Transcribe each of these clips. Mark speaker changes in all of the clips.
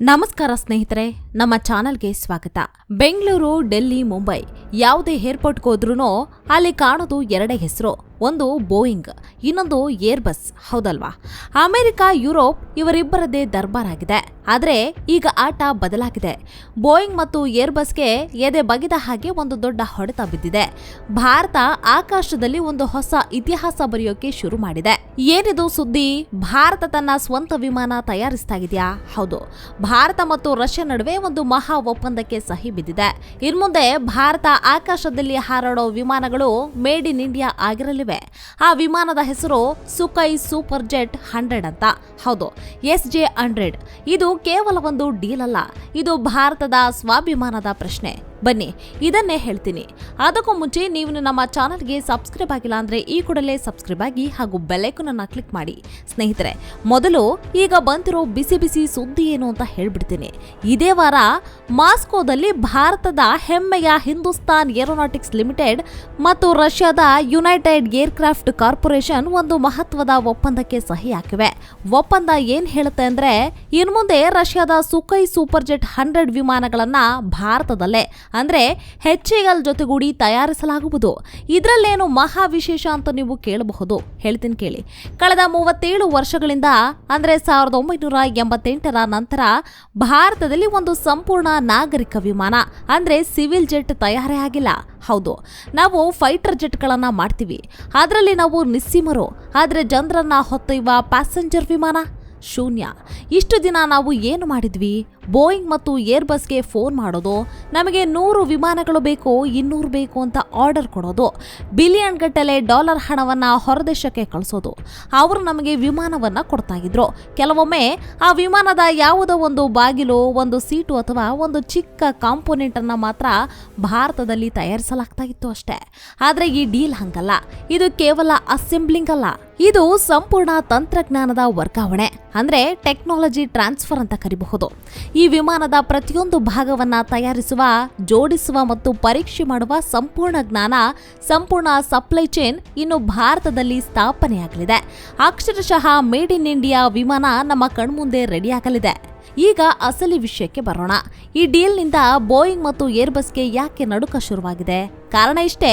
Speaker 1: ನಮಸ್ಕಾರ ಸ್ನೇಹಿತರೆ, ನಮ್ಮ ಚಾನಲ್ಗೆ ಸ್ವಾಗತ. ಬೆಂಗಳೂರು, ಡೆಲ್ಲಿ, ಮುಂಬೈ ಯಾವುದೇ ಏರ್ಪೋರ್ಟ್ಗೆ ಹೋದ್ರೂ ಅಲ್ಲಿ ಕಾಣೋದು ಎರಡೇ ಹೆಸರು, ಒಂದು ಬೋಯಿಂಗ್, ಇನ್ನೊಂದು ಏರ್ಬಸ್ ಹೌದಲ್ವಾ? ಅಮೆರಿಕ, ಯುರೋಪ್ ಇವರಿಬ್ಬರದೇ ದರ್ಬಾರ್ ಆಗಿದೆ ಆದರೆ ಈಗ ಆಟ ಬದಲಾಗಿದೆ. ಬೋಯಿಂಗ್ ಮತ್ತು ಏರ್ಬಸ್ಗೆ ಎದೆ ಬಗೆದ ಹಾಗೆ ಒಂದು ದೊಡ್ಡ ಹೊಡೆತ ಬಿದ್ದಿದೆ. ಭಾರತ ಆಕಾಶದಲ್ಲಿ ಒಂದು ಹೊಸ ಇತಿಹಾಸ ಬರೆಯೋಕೆ ಶುರು ಮಾಡಿದೆ. ಏನಿದು ಸುದ್ದಿ? ಭಾರತ ತನ್ನ ಸ್ವಂತ ವಿಮಾನ ತಯಾರಿಸ್ತಾ ಇದೆಯಾ ಹೌದು. ಭಾರತ ಮತ್ತು ರಷ್ಯಾ ನಡುವೆ ಒಂದು ಮಹಾ ಒಪ್ಪಂದಕ್ಕೆ ಸಹಿ ಬಿದ್ದಿದೆ. ಇನ್ಮುಂದೆ ಭಾರತ ಆಕಾಶದಲ್ಲಿ ಹಾರಾಡೋ ವಿಮಾನಗಳು ಮೇಡ್ ಇನ್ ಇಂಡಿಯಾ ಆಗಿರಲಿವೆ. ಆ ವಿಮಾನದ ಹೆಸರು ಸುಕೈ ಸೂಪರ್ ಜೆಟ್ ಹಂಡ್ರೆಡ್ ಅಂತ. ಹೌದು. S J hundred. ಇದು ಕೇವಲ ಒಂದು ಡೀಲ್ ಅಲ್ಲ ಇದು ಭಾರತದ ಸ್ವಾಭಿಮಾನದ ಪ್ರಶ್ನೆ. ಬನ್ನಿ, ಇದನ್ನೇ ಹೇಳ್ತೀನಿ. ಅದಕ್ಕೂ ಮುಂಚೆ ನೀವು ನಮ್ಮ ಚಾನಲ್ಗೆ ಸಬ್ಸ್ಕ್ರೈಬ್ ಆಗಿಲ್ಲ ಅಂದರೆ ಈ ಕೂಡಲೇ ಸಬ್ಸ್ಕ್ರೈಬ್ ಆಗಿ ಹಾಗೂ ಬೆಲೈಕನನ್ನು ಕ್ಲಿಕ್ ಮಾಡಿ. ಸ್ನೇಹಿತರೆ, ಮೊದಲು ಈಗ ಬಂದಿರೋ ಬಿಸಿ ಬಿಸಿ ಸುದ್ದಿ ಏನು ಅಂತ ಹೇಳ್ಬಿಡ್ತೀನಿ. ಇದೇ ವಾರ ಮಾಸ್ಕೋದಲ್ಲಿ ಭಾರತದ ಹೆಮ್ಮೆಯ ಹಿಂದೂಸ್ತಾನ್ ಏರೋನಾಟಿಕ್ಸ್ ಲಿಮಿಟೆಡ್ ಮತ್ತು ರಷ್ಯಾದ ಯುನೈಟೆಡ್ ಏರ್ಕ್ರಾಫ್ಟ್ ಕಾರ್ಪೊರೇಷನ್ ಒಂದು ಮಹತ್ವದ ಒಪ್ಪಂದಕ್ಕೆ ಸಹಿ ಹಾಕಿವೆ. ಒಪ್ಪಂದ ಏನ್ ಹೇಳುತ್ತೆ ಅಂದ್ರೆ, ಇನ್ಮುಂದೆ ರಷ್ಯಾದ ಸುಖೈ ಸೂಪರ್ ಜೆಟ್ ಹಂಡ್ರೆಡ್ ವಿಮಾನಗಳನ್ನ ಭಾರತದಲ್ಲೇ ಅಂದ್ರೆ ಹೆಚ್ಚೆಗಲ್ ಜೊತೆಗೂಡಿ ತಯಾರಿಸಲಾಗುವುದು. ಇದರಲ್ಲೇನು ಮಹಾ ವಿಶೇಷ ಅಂತ ನೀವು ಕೇಳಬಹುದು. ಹೇಳ್ತೀನಿ ಕೇಳಿ. ಕಳೆದ ಮೂವತ್ತೇಳು ವರ್ಷಗಳಿಂದ ಅಂದರೆ ಸಾವಿರದ ಒಂಬೈನೂರ ಎಂಬತ್ತೆಂಟರ ನಂತರ ಭಾರತದಲ್ಲಿ ಒಂದು ಸಂಪೂರ್ಣ ನಾಗರಿಕ ವಿಮಾನ, ಅಂದರೆ ಸಿವಿಲ್ ಜೆಟ್ ತಯಾರೇ ಆಗಿಲ್ಲ. ಹೌದು, ನಾವು ಫೈಟರ್ ಜೆಟ್ಗಳನ್ನು ಮಾಡ್ತೀವಿ. ಅದರಲ್ಲಿ ನಾವು ನಿಸ್ಸೀಮರು, ಆದರೆ ಜನರನ್ನು ಹೊತ್ತೊಯ್ಯುವ ಪ್ಯಾಸೆಂಜರ್ ವಿಮಾನ? ಶೂನ್ಯ. ಇಷ್ಟು ದಿನ ನಾವು ಏನು ಮಾಡಿದ್ವಿ? ಬೋಯಿಂಗ್ ಮತ್ತು ಏರ್ಬಸ್ಗೆ ಫೋನ್ ಮಾಡೋದು, ನಮಗೆ ನೂರು ವಿಮಾನಗಳು ಬೇಕು, ಇನ್ನೂರು ಬೇಕು ಅಂತ ಆರ್ಡರ್ ಕೊಡೋದು, ಬಿಲಿಯನ್ ಗಟ್ಟಲೆ ಡಾಲರ್ ಹಣವನ್ನು ಹೊರದೇಶಕ್ಕೆ ಕಳಿಸೋದು. ಅವರು ನಮಗೆ ವಿಮಾನವನ್ನು ಕೊಡ್ತಾ ಇದ್ರು. ಕೆಲವೊಮ್ಮೆ ಆ ವಿಮಾನದ ಯಾವುದೋ ಒಂದು ಬಾಗಿಲು, ಒಂದು ಸೀಟು ಅಥವಾ ಒಂದು ಚಿಕ್ಕ ಕಾಂಪೋನೆಂಟನ್ನು ಮಾತ್ರ ಭಾರತದಲ್ಲಿ ತಯಾರಿಸಲಾಗ್ತಾ ಇತ್ತು ಅಷ್ಟೇ. ಆದರೆ ಈ ಡೀಲ್ ಹಂಗಲ್ಲ. ಇದು ಕೇವಲ ಅಸೆಂಬ್ಲಿಂಗ್ ಅಲ್ಲ. ಇದು ಸಂಪೂರ್ಣ ತಂತ್ರಜ್ಞಾನದ ವರ್ಗಾವಣೆ. ಅಂದರೆ ಟೆಕ್ನಾಲಜಿ ಟ್ರಾನ್ಸ್ಫರ್ ಅಂತ ಕರಿಬಹುದು. ಈ ವಿಮಾನದ ಪ್ರತಿಯೊಂದು ಭಾಗವನ್ನ ತಯಾರಿಸುವ, ಜೋಡಿಸುವ ಮತ್ತು ಪರೀಕ್ಷೆ ಮಾಡುವ ಸಂಪೂರ್ಣ ಜ್ಞಾನ, ಸಂಪೂರ್ಣ ಸಪ್ಲೈ ಚೈನ್ ಇನ್ನು ಭಾರತದಲ್ಲಿ ಸ್ಥಾಪನೆಯಾಗಲಿದೆ. ಅಕ್ಷರಶಃ ಮೇಡ್ ಇನ್ ಇಂಡಿಯಾ ವಿಮಾನ ನಮ್ಮ ಕಣ್ಮುಂದೆ ರೆಡಿಯಾಗಲಿದೆ ಈಗ ಅಸಲಿ ವಿಷಯಕ್ಕೆ ಬರೋಣ. ಈ ಡೀಲ್ನಿಂದ ಬೋಯಿಂಗ್ ಮತ್ತು ಏರ್ಬಸ್ಗೆ ಯಾಕೆ ನಡುಕ ಶುರುವಾಗಿದೆ? ಕಾರಣ ಇಷ್ಟೇ,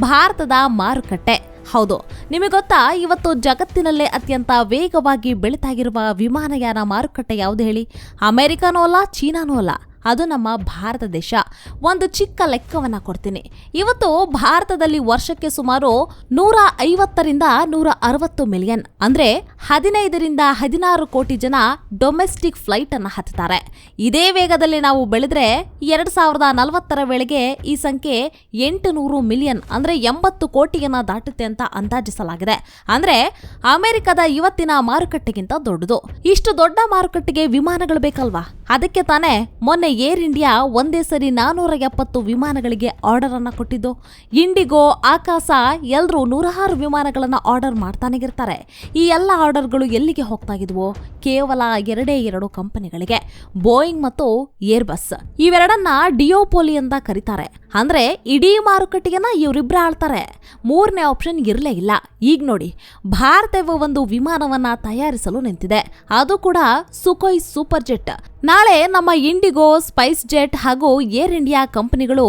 Speaker 1: ಭಾರತದ ಮಾರುಕಟ್ಟೆ. ಹೌದು. ನಿಮಗೆ ಗೊತ್ತಾ, ಇವತ್ತು ಜಗತ್ತಿನಲ್ಲೇ ಅತ್ಯಂತ ವೇಗವಾಗಿ ಬೆಳೀತಾಗಿರುವ ವಿಮಾನಯಾನ ಮಾರುಕಟ್ಟೆ ಯಾವುದು ಹೇಳಿ? ಅಮೆರಿಕನೂ ಅಲ್ಲ, ಚೀನಾನೂ ಅಲ್ಲ. ಅದು ನಮ್ಮ ಭಾರತ ದೇಶ. ಒಂದು ಚಿಕ್ಕ ಲೆಕ್ಕವನ್ನ ಕೊಡ್ತೀನಿ. ಇವತ್ತು ಭಾರತದಲ್ಲಿ ವರ್ಷಕ್ಕೆ ಸುಮಾರು ನೂರ ಐವತ್ತರಿಂದ ನೂರ ಅರವತ್ತು ಮಿಲಿಯನ್ ಅಂದ್ರೆ ಹದಿನೈದರಿಂದ ಹದಿನಾರು ಕೋಟಿ ಜನ ಡೊಮೆಸ್ಟಿಕ್ ಫ್ಲೈಟ್ ಅನ್ನು ಹತ್ತಾರೆ ಇದೇ ವೇಗದಲ್ಲಿ ನಾವು ಬೆಳೆದ್ರೆ ಎರಡ್ ಸಾವಿರದ ನಲವತ್ತರ ವೇಳೆಗೆ ಈ ಸಂಖ್ಯೆ ಎಂಟು ನೂರು ಮಿಲಿಯನ್ ಅಂದ್ರೆ ಎಂಬತ್ತು ಕೋಟಿಯನ್ನ ದಾಟುತ್ತೆ ಅಂತ ಅಂದಾಜಿಸಲಾಗಿದೆ. ಅಂದ್ರೆ ಅಮೆರಿಕದ ಇವತ್ತಿನ ಮಾರುಕಟ್ಟೆಗಿಂತ ದೊಡ್ಡದು. ಇಷ್ಟು ದೊಡ್ಡ ಮಾರುಕಟ್ಟೆಗೆ ವಿಮಾನಗಳು ಬೇಕಲ್ವಾ? ಅದಕ್ಕೆ ತಾನೇ ಮೊನ್ನೆ ಏರ್ ಇಂಡಿಯಾ ಒಂದೇ ಸರಿ ನಾನೂರ ಎಪ್ಪತ್ತು ವಿಮಾನಗಳಿಗೆ ಆರ್ಡರ್ ಅನ್ನ ಕೊಟ್ಟಿದ್ದು. ಇಂಡಿಗೋ, ಆಕಾಶ ಎಲ್ಲರೂ ನೂರಾರು ವಿಮಾನಗಳನ್ನ ಆರ್ಡರ್ ಮಾಡ್ತಾನೆ ಇರ್ತಾರೆ. ಈ ಎಲ್ಲ ಆರ್ಡರ್ಗಳು ಎಲ್ಲಿಗೆ ಹೋಗ್ತಾ ಇದ್ವು? ಕೇವಲ ಎರಡೇ ಎರಡು ಕಂಪನಿಗಳಿಗೆ. ಬೋಯಿಂಗ್ ಮತ್ತು ಏರ್ ಬಸ್ ಇವೆರಡನ್ನ ಡಿಯೋಪೋಲಿ ಅಂತ ಕರೀತಾರೆ. ಅಂದ್ರೆ ಇಡೀ ಮಾರುಕಟ್ಟೆಯನ್ನ ಇವರಿಬ್ರೆ ಆಳ್ತಾರೆ. ಮೂರನೇ ಆಪ್ಷನ್ ಇರಲೇ ಇಲ್ಲ. ಈಗ ನೋಡಿ, ಭಾರತವು ಒಂದು ವಿಮಾನವನ್ನ ತಯಾರಿಸಲು ನಿಂತಿದೆ. ಅದು ಕೂಡ ಸುಖೋಯ್ ಸೂಪರ್ ಜೆಟ್ ನಾಳೆ ನಮ್ಮ ಇಂಡಿಗೋ ಸ್ಪೈಸ್ ಜೆಟ್ ಹಾಗೂ ಏರ್ ಇಂಡಿಯಾ ಕಂಪನಿಗಳು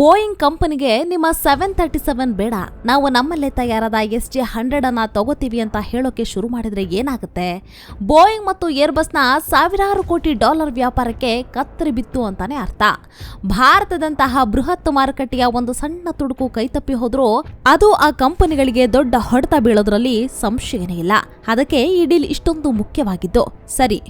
Speaker 1: ಬೋಯಿಂಗ್ ಕಂಪನಿಗೆ ನಿಮ್ಮ ಸೆವೆನ್ ತರ್ಟಿ ಸೆವೆನ್ ಬೇಡ. ನಾವು ನಮ್ಮಲ್ಲೇ ತಯಾರಾದ ಎಸ್ ಜಿ ಹಂಡ್ರೆಡ್ ಅನ್ನ ತಗೋತೀವಿ ಅಂತ ಹೇಳೋಕೆ ಶುರು ಮಾಡಿದ್ರೆ ಏನಾಗುತ್ತೆ? ಬೋಯಿಂಗ್ ಮತ್ತು ಏರ್ಬಸ್ನ ಸಾವಿರಾರು ಕೋಟಿ ಡಾಲರ್ ವ್ಯಾಪಾರಕ್ಕೆ ಕತ್ತರಿ ಬಿತ್ತು ಅಂತಾನೆ ಅರ್ಥ. ಭಾರತದಂತಹ ಬೃಹತ್ ಮಾರುಕಟ್ಟೆಯ ಒಂದು ಸಣ್ಣ ತುಡುಕು ಕೈತಪ್ಪಿ ಹೋದ್ರೂ ಅದು ಆ ಕಂಪನಿಗಳಿಗೆ ದೊಡ್ಡ ಹೊಡೆತ ಬೀಳೋದ್ರಲ್ಲಿ ಸಂಶಯನೇ ಇಲ್ಲ. ಅದಕ್ಕೆ ಈ ಡೀಲ್ ಇಷ್ಟೊಂದು ಮುಖ್ಯವಾಗಿದ್ದು. ಸರಿ,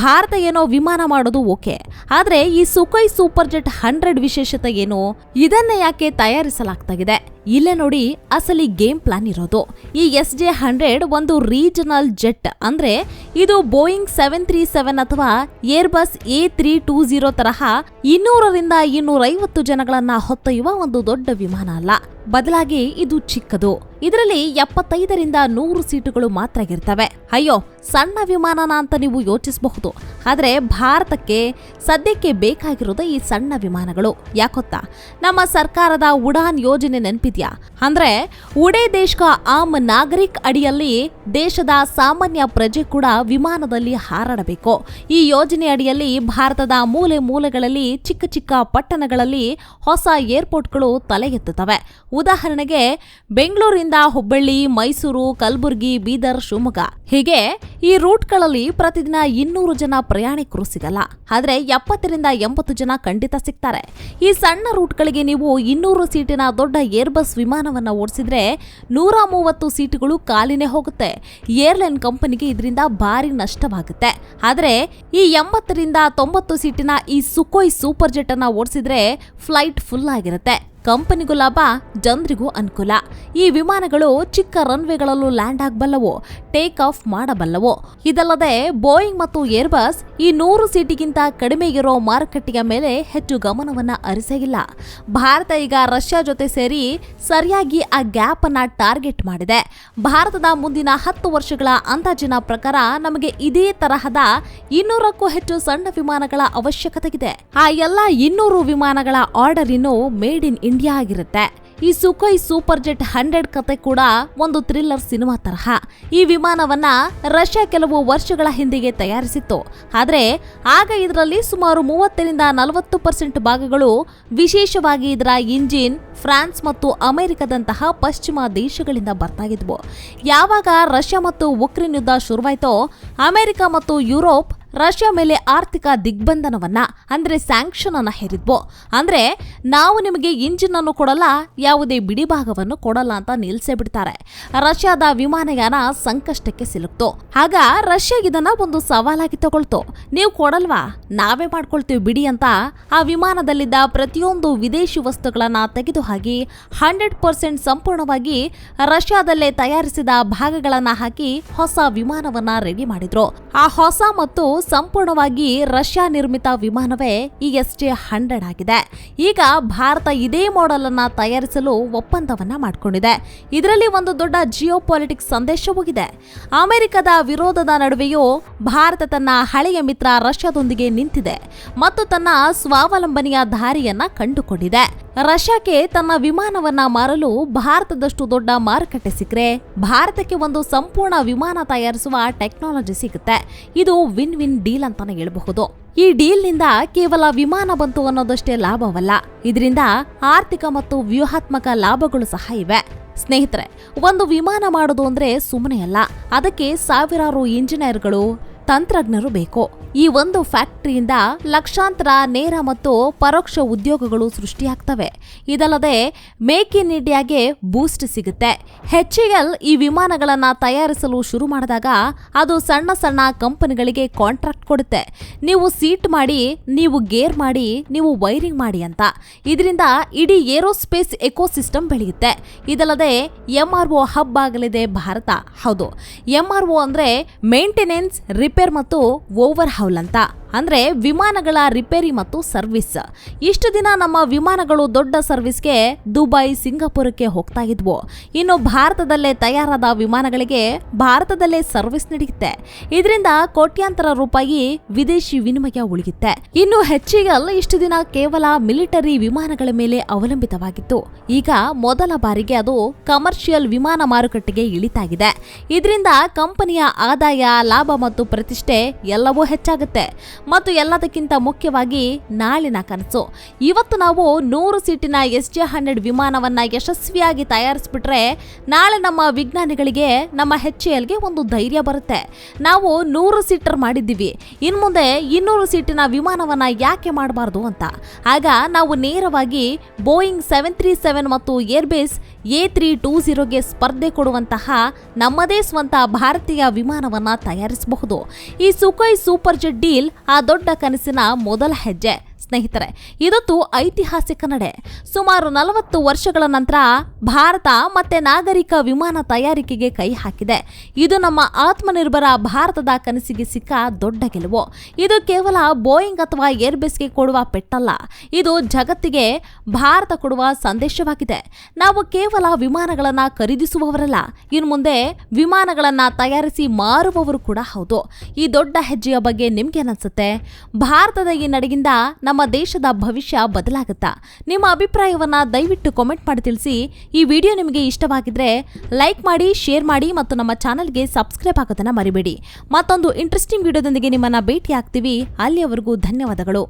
Speaker 1: ಭಾರತ ಏನೋ ವಿಮಾನ ಮಾಡೋದು ಓಕೆ, ಆದರೆ ಈ ಸುಖೈ ಸೂಪರ್ ಜೆಟ್ ಹಂಡ್ರೆಡ್ ವಿಶೇಷತೆ ಏನು ಇದನ್ನ ಯಾಕೆ ತಯಾರಿಸಲಾಗ್ತಾಗಿದೆ? ಇಲ್ಲೇ ನೋಡಿ ಅಸಲಿ ಗೇಮ್ ಪ್ಲಾನ್ ಇರೋದು. ಈ ಎಸ್ ಜೆ ಹಂಡ್ರೆಡ್ ಒಂದು ರೀಜನಲ್ ಜೆಟ್ ಅಂದ್ರೆ ಇದು ಬೋಯಿಂಗ್ ಸೆವೆನ್ ತ್ರೀ ಸೆವೆನ್ ಅಥವಾ Airbus A three two zero ತರಹ ಇನ್ನೂರರಿಂದ ಇನ್ನೂರೈವತ್ತು ಜನಗಳನ್ನ ಹೊತ್ತೊಯ್ಯುವ ಒಂದು ದೊಡ್ಡ ವಿಮಾನ ಅಲ್ಲ. ಬದಲಾಗಿ ಇದು ಚಿಕ್ಕದು. ಇದರಲ್ಲಿ ಎಪ್ಪತ್ತೈದರಿಂದ ನೂರು ಸೀಟುಗಳು ಮಾತ್ರ ಇರ್ತವೆ. ಅಯ್ಯೋ, ಸಣ್ಣ ವಿಮಾನನ ಅಂತ ನೀವು ಯೋಚಿಸಬಹುದು. ಆದರೆ ಭಾರತಕ್ಕೆ ಸದ್ಯಕ್ಕೆ ಬೇಕಾಗಿರೋದು ಈ ಸಣ್ಣ ವಿಮಾನಗಳು. ಯಾಕೊತ್ತಾ? ನಮ್ಮ ಸರ್ಕಾರದ ಉಡಾನ್ ಯೋಜನೆ ನೆನಪಿದೆ ಕೇಳಿದ್ಯಾ ಅಂದ್ರೆ ಉಡೇ ದೇಶ ಕಾ ಆಮ್ ನಾಗರಿಕ್ ಅಡಿಯಲ್ಲಿ ದೇಶದ ಸಾಮಾನ್ಯ ಪ್ರಜೆ ಕೂಡ ವಿಮಾನದಲ್ಲಿ ಹಾರಾಡಬೇಕು. ಈ ಯೋಜನೆ ಅಡಿಯಲ್ಲಿ ಭಾರತದ ಮೂಲೆ ಮೂಲೆಗಳಲ್ಲಿ ಚಿಕ್ಕ ಚಿಕ್ಕ ಪಟ್ಟಣಗಳಲ್ಲಿ ಹೊಸ ಏರ್ಪೋರ್ಟ್ಗಳು ತಲೆ ಎತ್ತುತ್ತವೆ ಉದಾಹರಣೆಗೆ ಬೆಂಗಳೂರಿಂದ ಹುಬ್ಬಳ್ಳಿ, ಮೈಸೂರು, ಕಲಬುರಗಿ, ಬೀದರ್, ಶಿವಮೊಗ್ಗ. ಹೀಗೆ ಈ ರೂಟ್ಗಳಲ್ಲಿ ಪ್ರತಿದಿನ ಇನ್ನೂರು ಜನ ಪ್ರಯಾಣಿಕರು ಸಿಗಲ್ಲ. ಆದ್ರೆ ಎಪ್ಪತ್ತರಿಂದ ಎಂಬತ್ತು ಜನ ಖಂಡಿತ ಸಿಗ್ತಾರೆ. ಈ ಸಣ್ಣ ರೂಟ್ಗಳಿಗೆ ನೀವು ಇನ್ನೂರು ಸೀಟಿನ ದೊಡ್ಡ ಏರ್ಬಸ್ ವಿಮಾನವನ್ನ ಓಡಿಸಿದ್ರೆ ನೂರ ಮೂವತ್ತು ಸೀಟುಗಳು ಖಾಲಿನೇ ಹೋಗುತ್ತೆ. ಏರ್ಲೈನ್ ಕಂಪನಿಗೆ ಇದರಿಂದ ಭಾರಿ ನಷ್ಟವಾಗುತ್ತೆ. ಆದರೆ ಈ ಎಂಬತ್ತರಿಂದ ತೊಂಬತ್ತು ಸೀಟಿನ ಈ ಸುಕೋಯ್ ಸೂಪರ್ ಜೆಟ್ ಅನ್ನ ಓಡಿಸಿದ್ರೆ ಫ್ಲೈಟ್ ಫುಲ್ ಆಗಿರುತ್ತೆ. ಕಂಪನಿಗೂ ಲಾಭ, ಜನರಿಗೂ ಅನುಕೂಲ. ಈ ವಿಮಾನಗಳು ಚಿಕ್ಕ ರನ್ವೇಗಳಲ್ಲೂ ಲ್ಯಾಂಡ್ ಆಗಬಲ್ಲವು ಟೇಕ್ ಆಫ್ ಮಾಡಬಲ್ಲವು. ಇದಲ್ಲದೆ ಬೋಯಿಂಗ್ ಮತ್ತು ಏರ್ಬಸ್ ಈ ನೂರು ಸೀಟಿಗಿಂತ ಕಡಿಮೆ ಇರೋ ಮಾರುಕಟ್ಟೆಯ ಮೇಲೆ ಹೆಚ್ಚು ಗಮನವನ್ನ ಹರಿಸಲಿಲ್ಲ ಭಾರತ ಈಗ ರಷ್ಯಾ ಜೊತೆ ಸೇರಿ ಸರಿಯಾಗಿ ಆ ಗ್ಯಾಪ್ ಅನ್ನ ಟಾರ್ಗೆಟ್ ಮಾಡಿದೆ. ಭಾರತದ ಮುಂದಿನ ಹತ್ತು ವರ್ಷಗಳ ಅಂದಾಜಿನ ಪ್ರಕಾರ ನಮಗೆ ಇದೇ ತರಹದ ಇನ್ನೂರಕ್ಕೂ ಹೆಚ್ಚು ಸಣ್ಣ ವಿಮಾನಗಳ ಅವಶ್ಯಕತೆ ಇದೆ ಆ ಎಲ್ಲ ಇನ್ನೂರು ವಿಮಾನಗಳ ಆರ್ಡರ್ ಇನ್ನು ಮೇಡ್ ಇನ್ ಇಂಡಿಯಾ ಆಗಿರುತ್ತೆ. ಈ ಸುಖೋಯ್ ಸೂಪರ್ ಜೆಟ್ ಹಂಡ್ರೆಡ್ ಕತೆ ಕೂಡ ಒಂದು ಥ್ರಿಲ್ಲರ್ ಸಿನಿಮಾ ತರಹ. ಈ ವಿಮಾನವನ್ನ ರಷ್ಯಾ ಕೆಲವು ವರ್ಷಗಳ ಹಿಂದೆಗೆ ತಯಾರಿಸಿತ್ತು. ಆದರೆ ಆಗ ಇದರಲ್ಲಿ ಸುಮಾರು ಮೂವತ್ತರಿಂದ ನಲವತ್ತು ಪರ್ಸೆಂಟ್ ಭಾಗಗಳು ವಿಶೇಷವಾಗಿ ಇದರ ಇಂಜಿನ್, ಫ್ರಾನ್ಸ್ ಮತ್ತು ಅಮೆರಿಕದಂತಹ ಪಶ್ಚಿಮ ದೇಶಗಳಿಂದ ಬರ್ತಾಗಿದ್ವು ಯಾವಾಗ ರಷ್ಯಾ ಮತ್ತು ಉಕ್ರೇನ್ ಯುದ್ಧ ಶುರುವಾಯಿತೋ, ಅಮೆರಿಕ ಮತ್ತು ಯುರೋಪ್ ರಷ್ಯಾ ಮೇಲೆ ಆರ್ಥಿಕ ದಿಗ್ಬಂಧನವನ್ನ, ಅಂದ್ರೆ ಸ್ಯಾಂಕ್ಷನ್ ಅನ್ನ ಹೇರಿದ್ವು. ಅಂದ್ರೆ ನಾವು ನಿಮಗೆ ಇಂಜಿನ್ ಅನ್ನು ಕೊಡಲ್ಲ, ಯಾವುದೇ ಬಿಡಿಭಾಗವನ್ನು ಕೊಡಲ್ಲ ಅಂತ ನಿಲ್ಸೆ ಬಿಡ್ತಾರೆ. ರಷ್ಯಾದ ವಿಮಾನಯಾನ ಸಂಕಷ್ಟಕ್ಕೆ ಸಿಲುಕ್ತು. ಆಗ ರಷ್ಯಾ ಇದನ್ನ ಒಂದು ಸವಾಲಾಗಿ ತಗೊಳ್ತು. ನೀವು ಕೊಡಲ್ವಾ? ನಾವೇ ಮಾಡ್ಕೊಳ್ತೀವಿ ಬಿಡಿ ಅಂತ ಆ ವಿಮಾನದಲ್ಲಿದ್ದ ಪ್ರತಿಯೊಂದು ವಿದೇಶಿ ವಸ್ತುಗಳನ್ನ ತೆಗೆದುಹಾಕಿ ಹಂಡ್ರೆಡ್ ಪರ್ಸೆಂಟ್ ಸಂಪೂರ್ಣವಾಗಿ ರಷ್ಯಾದಲ್ಲೇ ತಯಾರಿಸಿದ ಭಾಗಗಳನ್ನ ಹಾಕಿ ಹೊಸ ವಿಮಾನವನ್ನ ರೆಡಿ ಮಾಡಿದ್ರು. ಆ ಹೊಸ ಮತ್ತು ಸಂಪೂರ್ಣವಾಗಿ ರಷ್ಯಾ ನಿರ್ಮಿತ ವಿಮಾನವೇ ಈ ಎಸ್ ಜೆ ಹಂಡ್ರೆಡ್ ಆಗಿದೆ ಈಗ ಭಾರತ ಇದೇ ಮಾಡೆಲ್ ಅನ್ನ ತಯಾರಿಸಲು ಒಪ್ಪಂದವನ್ನ ಮಾಡಿಕೊಂಡಿದೆ. ಇದರಲ್ಲಿ ಒಂದು ದೊಡ್ಡ ಜಿಯೋ ಪಾಲಿಟಿಕ್ಸ್ ಸಂದೇಶ ಹೋಗಿದೆ ಅಮೆರಿಕದ ವಿರೋಧದ ನಡುವೆಯೂ ಭಾರತ ತನ್ನ ಹಳೆಯ ಮಿತ್ರ ರಷ್ಯಾದೊಂದಿಗೆ ನಿಂತಿದೆ ಮತ್ತು ತನ್ನ ಸ್ವಾವಲಂಬನೆಯ ದಾರಿಯನ್ನ ಕಂಡುಕೊಂಡಿದೆ. ರಷ್ಯಾಕ್ಕೆ ತನ್ನ ವಿಮಾನವನ್ನ ಮಾರಲು ಭಾರತದಷ್ಟು ದೊಡ್ಡ ಮಾರುಕಟ್ಟೆ ಸಿಕ್ಕರೆ. ಭಾರತಕ್ಕೆ ಒಂದು ಸಂಪೂರ್ಣ ವಿಮಾನ ತಯಾರಿಸುವ ಟೆಕ್ನಾಲಜಿ ಸಿಗುತ್ತೆ ಇದು ವಿನ್ ವಿನ್ ಡೀಲ್ ಅಂತಾನೆ ಹೇಳಬಹುದು. ಈ ಡೀಲ್ನಿಂದ ಕೇವಲ ವಿಮಾನ ಬಂತು ಅನ್ನೋದಷ್ಟೇ ಲಾಭವಲ್ಲ. ಇದರಿಂದ ಆರ್ಥಿಕ ಮತ್ತು ವ್ಯೂಹಾತ್ಮಕ ಲಾಭಗಳು ಸಹ ಇವೆ. ಸ್ನೇಹಿತರೆ, ಒಂದು ವಿಮಾನ ಮಾಡೋದು ಅಂದ್ರೆ ಸುಮ್ಮನೆ ಅಲ್ಲ. ಅದಕ್ಕೆ ಸಾವಿರಾರು ಇಂಜಿನಿಯರ್ಗಳು ತಂತ್ರಜ್ಞರು ಬೇಕು? ಈ ಒಂದು ಫ್ಯಾಕ್ಟರಿಯಿಂದ ಲಕ್ಷಾಂತರ ನೇರ ಮತ್ತು ಪರೋಕ್ಷ ಉದ್ಯೋಗಗಳು ಸೃಷ್ಟಿಯಾಗ್ತವೆ. ಇದಲ್ಲದೆ ಮೇಕ್ ಇನ್ ಇಂಡಿಯಾಗೆ ಬೂಸ್ಟ್ ಸಿಗುತ್ತೆ. ಎಲ್ ಈ ವಿಮಾನಗಳನ್ನು ತಯಾರಿಸಲು ಶುರು ಮಾಡಿದಾಗ ಅದು ಸಣ್ಣ ಸಣ್ಣ ಕಂಪನಿಗಳಿಗೆ ಕಾಂಟ್ರಾಕ್ಟ್ ಕೊಡುತ್ತೆ. ನೀವು ಸೀಟ್ ಮಾಡಿ, ನೀವು ಗೇರ್ ಮಾಡಿ, ನೀವು ವೈರಿಂಗ್ ಮಾಡಿ ಅಂತ. ಇದರಿಂದ ಇಡೀ ಏರೋಸ್ಪೇಸ್ ಎಕೋಸಿಸ್ಟಮ್ ಬೆಳೆಯುತ್ತೆ. ಇದಲ್ಲದೆ ಎಂಆರ್ಒ ಹಬ್ ಆಗಲಿದೆ ಭಾರತ. ಹೌದು. ಎಂಆರ್ಒ ಅಂದರೆ ಮೇಂಟೆನೆನ್ಸ್ ರಿಪೇರ್ ಮತ್ತು ಓವರ್ ಹೌಲ್ ಅಂತ. ಅಂದ್ರೆ ವಿಮಾನಗಳ ರಿಪೇರಿ ಮತ್ತು ಸರ್ವಿಸ್. ಇಷ್ಟು ದಿನ ನಮ್ಮ ವಿಮಾನಗಳು ದೊಡ್ಡ ಸರ್ವಿಸ್ಗೆ ದುಬೈ, ಸಿಂಗಾಪುರಕ್ಕೆ ಹೋಗ್ತಾ ಇದ್ವು. ಇನ್ನು ಭಾರತದಲ್ಲೇ ತಯಾರಾದ ವಿಮಾನಗಳಿಗೆ ಭಾರತದಲ್ಲೇ ಸರ್ವಿಸ್ ನಡೆಯುತ್ತೆ. ಇದರಿಂದ ಕೋಟ್ಯಾಂತರ ರೂಪಾಯಿ ವಿದೇಶಿ ವಿನಿಮಯ ಉಳಿಯುತ್ತೆ. ಇನ್ನು ಹೆಚ್ಚಿಗಲ್ ಇಷ್ಟು ದಿನ ಕೇವಲ ಮಿಲಿಟರಿ ವಿಮಾನಗಳ ಮೇಲೆ ಅವಲಂಬಿತವಾಗಿತ್ತು. ಈಗ ಮೊದಲ ಬಾರಿಗೆ ಅದು ಕಮರ್ಷಿಯಲ್ ವಿಮಾನ ಮಾರುಕಟ್ಟೆಗೆ ಇಳಿತಾಗಿದೆ ಇದರಿಂದ ಕಂಪನಿಯ ಆದಾಯ, ಲಾಭ ಮತ್ತು ಪ್ರತಿಷ್ಠೆ ಎಲ್ಲವೂ ಹೆಚ್ಚಾಗುತ್ತೆ. ಮತ್ತು ಎಲ್ಲದಕ್ಕಿಂತ ಮುಖ್ಯವಾಗಿ ನಾಳಿನ ಕನಸು. ಇವತ್ತು ನಾವು ನೂರು ಸೀಟಿನ ಎಸ್ ಜೆ ಹಂಡ್ರೆಡ್ ವಿಮಾನವನ್ನ ಯಶಸ್ವಿಯಾಗಿ ತಯಾರಿಸ್ಬಿಟ್ರೆ ನಾಳೆ ನಮ್ಮ ವಿಜ್ಞಾನಿಗಳಿಗೆ, ನಮ್ಮ ಎಚ್ ಎಲ್ಗೆ ಒಂದು ಧೈರ್ಯ ಬರುತ್ತೆ. ನಾವು ನೂರು ಸೀಟರ್ ಮಾಡಿದ್ದೀವಿ. ಇನ್ನು ಮುಂದೆ ಇನ್ನೂರು ಸೀಟಿನ ವಿಮಾನವನ್ನ ಯಾಕೆ ಮಾಡಬಾರ್ದು ಅಂತ. ಆಗ ನಾವು ನೇರವಾಗಿ ಬೋಯಿಂಗ್ ಸೆವೆನ್ ತ್ರೀ ಸೆವೆನ್ ಮತ್ತು ಏರ್ಬೇಸ್ ಎ ತ್ರೀ ಟೂ ಝೀರೋಗೆ ಸ್ಪರ್ಧೆ ಕೊಡುವಂತಹ ನಮ್ಮದೇ ಸ್ವಂತ ಭಾರತೀಯ ವಿಮಾನವನ್ನ ತಯಾರಿಸಬಹುದು. ಈ ಸುಖೈ ಸೂಪರ್ ಜೆಟ್ ಡೀಲ್ ಆ ದೊಡ್ಡ ಕನಸಿನ ಮೊದಲ ಹೆಜ್ಜೆ. ಸ್ನೇಹಿತರೆ, ಇದೊಂದು ಐತಿಹಾಸಿಕ ನಡೆ. ಸುಮಾರು ನಲವತ್ತು ವರ್ಷಗಳ ನಂತರ ಭಾರತ ಮತ್ತೆ ನಾಗರಿಕ ವಿಮಾನ ತಯಾರಿಕೆಗೆ ಕೈ ಹಾಕಿದೆ. ಇದು ನಮ್ಮ ಆತ್ಮನಿರ್ಭರ ಭಾರತದ ಕನಸಿಗೆ ಸಿಕ್ಕ ದೊಡ್ಡ ಗೆಲುವು. ಇದು ಕೇವಲ ಬೋಯಿಂಗ್ ಅಥವಾ ಏರ್ಬೇಸ್ಗೆ ಕೊಡುವ ಪೆಟ್ಟಲ್ಲ. ಇದು ಜಗತ್ತಿಗೆ ಭಾರತ ಕೊಡುವ ಸಂದೇಶವಾಗಿದೆ. ನಾವು ಕೇವಲ ವಿಮಾನಗಳನ್ನ ಖರೀದಿಸುವವರಲ್ಲ, ಇನ್ನು ಮುಂದೆ ವಿಮಾನಗಳನ್ನ ತಯಾರಿಸಿ ಮಾರುವವರು ಕೂಡ ಹೌದು. ಈ ದೊಡ್ಡ ಹೆಜ್ಜೆಯ ಬಗ್ಗೆ ನಿಮ್ಗೇನನ್ಸುತ್ತೆ ಭಾರತದ ಈ ನಡೆಯಿಂದ ನಮ್ಮ ನಮ್ಮ ದೇಶದ ಭವಿಷ್ಯ ಬದಲಾಗುತ್ತಾ? ನಿಮ್ಮ ಅಭಿಪ್ರಾಯವನ್ನು ದಯವಿಟ್ಟು ಕಾಮೆಂಟ್ ಮಾಡಿ ತಿಳಿಸಿ. ಈ ವಿಡಿಯೋ ನಿಮಗೆ ಇಷ್ಟವಾಗಿದ್ರೆ ಲೈಕ್ ಮಾಡಿ ಶೇರ್ ಮಾಡಿ ಮತ್ತು ನಮ್ಮ ಚಾನಲ್ಗೆ ಸಬ್ಸ್ಕ್ರೈಬ್ ಆಗೋದನ್ನು ಮರಿಬೇಡಿ. ಮತ್ತೊಂದು ಇಂಟ್ರೆಸ್ಟಿಂಗ್ ವಿಡಿಯೋದೊಂದಿಗೆ ನಿಮ್ಮನ್ನು ಭೇಟಿ ಆಗ್ತೀವಿ ಅಲ್ಲಿಯವರೆಗೂ ಧನ್ಯವಾದಗಳು.